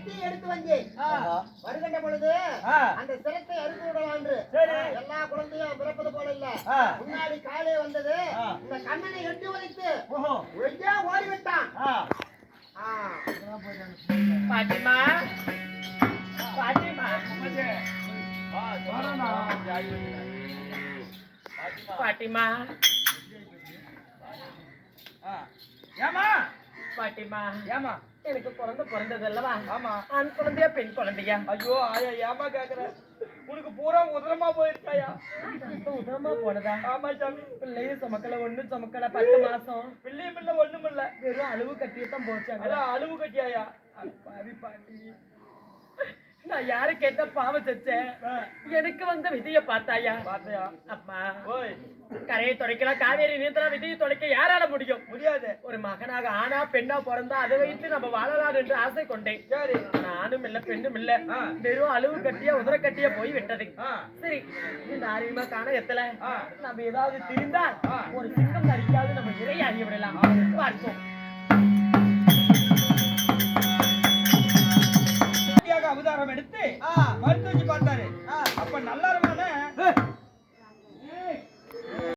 கத்தியை எடுத்து வந்தேன். வருகின்ற பொழுது. அந்த சிரத்தை அறுத்து விடலாம் என்று சரி. எல்லா குழந்தையும் பிறப்பது போல இல்ல. முன்னாடி காலே வந்தது. இந்த கண்ணனை எட்டி ஓஹோ. ஒய்யா ஓடிவிட்டான். பாட்டிமா பாட்டிமா. பாட்டிமா ஆ. பாட்டிமா ஏம்மா? எனக்கு குழந்தை பிறந்தது அல்லவா ஆமா. ஆண் குழந்தையா பெண் குழந்தையா? ஐயோ ஆயா ஏமா கேக்குற? உனக்கு பூரா உதரமா போயிருக்காயா உதவமா போனதா? ஆமா சாமி. பிள்ளையும் சுமக்கல ஒண்ணும் சுமக்கல பத்து மாசம். பிள்ளையும் இல்ல ஒண்ணும் இல்ல. வெறும் அளவு கட்டியத்தான் போச்சாங்க. அழுவு கட்டியாயா. பாவி பாட்டி. நான் யாரு கேட்ட பாவம் செச்சேன் எனக்கு வந்த விதிய பார்த்தாயா? பாத்தியா அம்மா ஓய். கரையை துடைக்கலாம் காவேரி நீந்தலாம் விதியை துடைக்க யாரால முடியும்? முடியாது. ஒரு மகனாக ஆனா பெண்ணா பிறந்தா அதை வைத்து நம்ம வாழலாம் என்று ஆசை கொண்டேன். நானும் இல்ல பெண்ணும் இல்ல. வெறும் அளவு கட்டியா உதர கட்டியா போய் விட்டது சரி இந்த ஆரியமா காண எத்தல. நம்ம ஏதாவது திரிந்தால். ஒரு சிங்கம் நடிக்காது நம்ம இரையாகி விடலாம். பார்ப்போம். குட்டியாக எடுத்து மருத்துவ பார்த்தாரு.